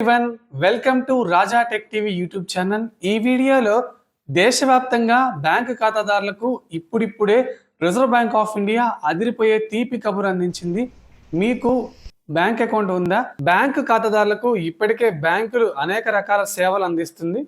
One welcome to Raja tech TV YouTube channel ఈ వీడియోలో దేశవ్యాప్తంగా బ్యాంకు ఖాతాదారులకు ఇప్పుడిప్పుడే రిజర్వ్ బ్యాంక్ ఆఫ్ ఇండియా అదిరిపోయే తీపి కబురు అందించింది. మీకు బ్యాంక్ అకౌంట్ ఉందా? బ్యాంకు ఖాతాదారులకు ఇప్పటికే బ్యాంకులు అనేక రకాల సేవలు అందిస్తుంది.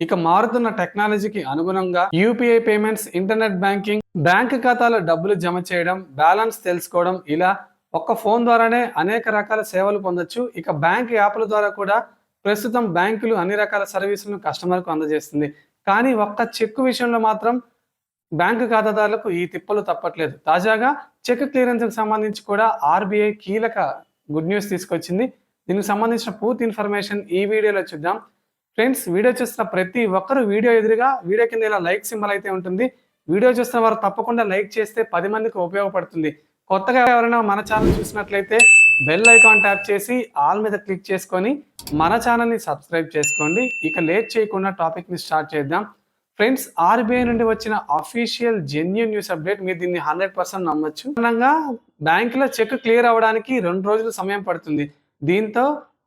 ఇక మారుతున్న టెక్నాలజీకి అనుగుణంగా UPI payments internet banking bank ఖాతాలో డబ్బులు జమ చేయడం బ్యాలెన్స్ తెలుసుకోవడం ఇలా ఒక్క ఫోన్ ద్వారానే అనేక రకాల సేవలు పొందొచ్చు. ఇక బ్యాంక్ యాప్ల ద్వారా కూడా ప్రస్తుతం బ్యాంకులు అన్ని రకాల సర్వీసులను కస్టమర్కు అందజేస్తుంది. కానీ ఒక్క చెక్కు విషయంలో మాత్రం బ్యాంకు ఖాతాదారులకు ఈ తిప్పలు తప్పట్లేదు. తాజాగా చెక్ క్లియరెన్స్కి సంబంధించి కూడా ఆర్బీఐ కీలక గుడ్ న్యూస్ తీసుకొచ్చింది. దీనికి సంబంధించిన పూర్తి ఇన్ఫర్మేషన్ ఈ వీడియోలో చూద్దాం. ఫ్రెండ్స్ వీడియో చూస్తున్న ప్రతి ఒక్కరు వీడియో ఎదురుగా వీడియో కింద ఇలా లైక్ సింబల్ అయితే ఉంటుంది. వీడియో చూస్తున్న వారు తప్పకుండా లైక్ చేస్తే పది మందికి ఉపయోగపడుతుంది. కొత్తగా ఎవరైనా మన ఛానల్ చూసినట్లయితే బెల్ ఐకాన్ ట్యాప్ చేసి ఆల్ మీద క్లిక్ చేసుకొని మన ఛానల్ని సబ్స్క్రైబ్ చేసుకోండి. ఇక లేట్ చేయకుండా టాపిక్ని స్టార్ట్ చేద్దాం. ఫ్రెండ్స్ ఆర్బీఐ నుండి వచ్చిన అఫీషియల్ జెన్యున్ న్యూస్ అప్డేట్ మీరు దీన్ని హండ్రెడ్ పర్సెంట్ నమ్మచ్చు. కారణంగా బ్యాంకులో చెక్ క్లియర్ అవ్వడానికి రెండు రోజులు సమయం పడుతుంది. దీంతో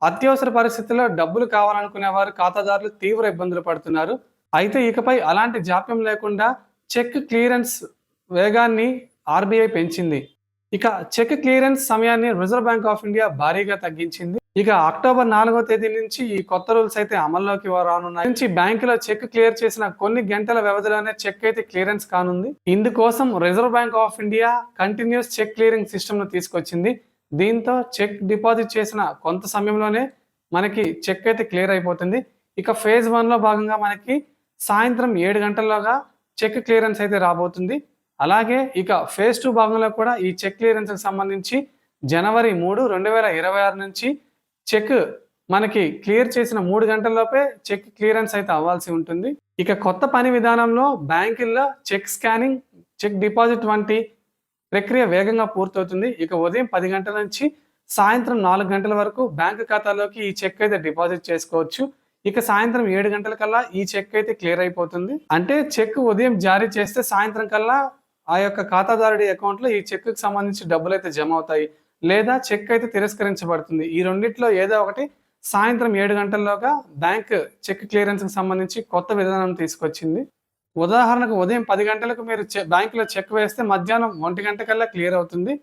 అత్యవసర పరిస్థితుల్లో డబ్బులు కావాలనుకునే వారు ఖాతాదారులు తీవ్ర ఇబ్బందులు పడుతున్నారు. అయితే ఇకపై అలాంటి జాప్యం లేకుండా చెక్ క్లియరెన్స్ వేగాన్ని ఆర్బీఐ పెంచింది. ఇక చెక్ క్లియరెన్స్ సమయాన్ని రిజర్వ్ బ్యాంక్ ఆఫ్ ఇండియా భారీగా తగ్గించింది. ఇక అక్టోబర్ నాలుగో తేదీ నుంచి ఈ కొత్త రూల్స్ అయితే అమల్లోకి రానున్నాయి. నుంచి బ్యాంకులో చెక్ క్లియర్ చేసిన కొన్ని గంటల వ్యవధిలోనే చెక్ అయితే క్లియరెన్స్ కానుంది. ఇందుకోసం Reserve Bank of India continuous check clearing సిస్టమ్ను తీసుకొచ్చింది. దీంతో చెక్ డిపాజిట్ చేసిన కొంత సమయంలోనే మనకి చెక్ అయితే క్లియర్ అయిపోతుంది. ఇక ఫేజ్ వన్లో భాగంగా మనకి సాయంత్రం ఏడు గంటల్లోగా చెక్ క్లియరెన్స్ అయితే రాబోతుంది. అలాగే ఇక ఫేజ్ టూ భాగంలో కూడా ఈ చెక్ క్లియరెన్స్కి సంబంధించి జనవరి మూడు రెండు వేల ఇరవై ఆరు నుంచి చెక్ మనకి క్లియర్ చేసిన మూడు గంటల్లోపే చెక్ క్లియరెన్స్ అయితే అవ్వాల్సి ఉంటుంది. ఇక కొత్త పని విధానంలో బ్యాంకుల్లో చెక్ స్కానింగ్ చెక్ డిపాజిట్ వంటి ప్రక్రియ వేగంగా పూర్తవుతుంది. ఇక ఉదయం పది గంటల నుంచి సాయంత్రం నాలుగు గంటల వరకు బ్యాంకు ఖాతాలోకి ఈ చెక్ అయితే డిపాజిట్ చేసుకోవచ్చు. ఇక సాయంత్రం ఏడు గంటల కల్లా ఈ చెక్ అయితే క్లియర్ అయిపోతుంది. అంటే చెక్ ఉదయం జారీ చేస్తే సాయంత్రం కల్లా ఆ యొక్క ఖాతాదారుడి అకౌంట్లో ఈ చెక్కు సంబంధించి డబ్బులు అయితే జమ అవుతాయి లేదా చెక్ అయితే తిరస్కరించబడుతుంది. ఈ రెండిట్లో ఏదో ఒకటి సాయంత్రం ఏడు గంటల్లోగా బ్యాంక్ చెక్ క్లియరెన్స్కి సంబంధించి కొత్త విధానం తీసుకొచ్చింది. ఉదాహరణకు ఉదయం పది గంటలకు మీరు బ్యాంకులో చెక్ వేస్తే మధ్యాహ్నం ఒంటి గంటకల్లా క్లియర్ అవుతుంది.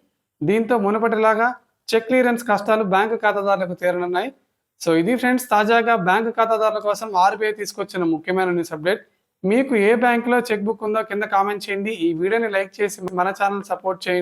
దీంతో మునుపటిలాగా చెక్ క్లియరెన్స్ కష్టాలు బ్యాంకు ఖాతాదారులకు తీరనున్నాయి. సో ఇది ఫ్రెండ్స్ తాజాగా బ్యాంకు ఖాతాదారుల కోసం ఆర్బీఐ తీసుకొచ్చిన ముఖ్యమైన న్యూస్ అప్డేట్. మీకు ఏ బ్యాంకులో చెక్ బుక్ ఉందో కింద కామెంట్ చేయండి. ఈ వీడియోని లైక్ చేసి మన ఛానల్ సపోర్ట్ చేయండి.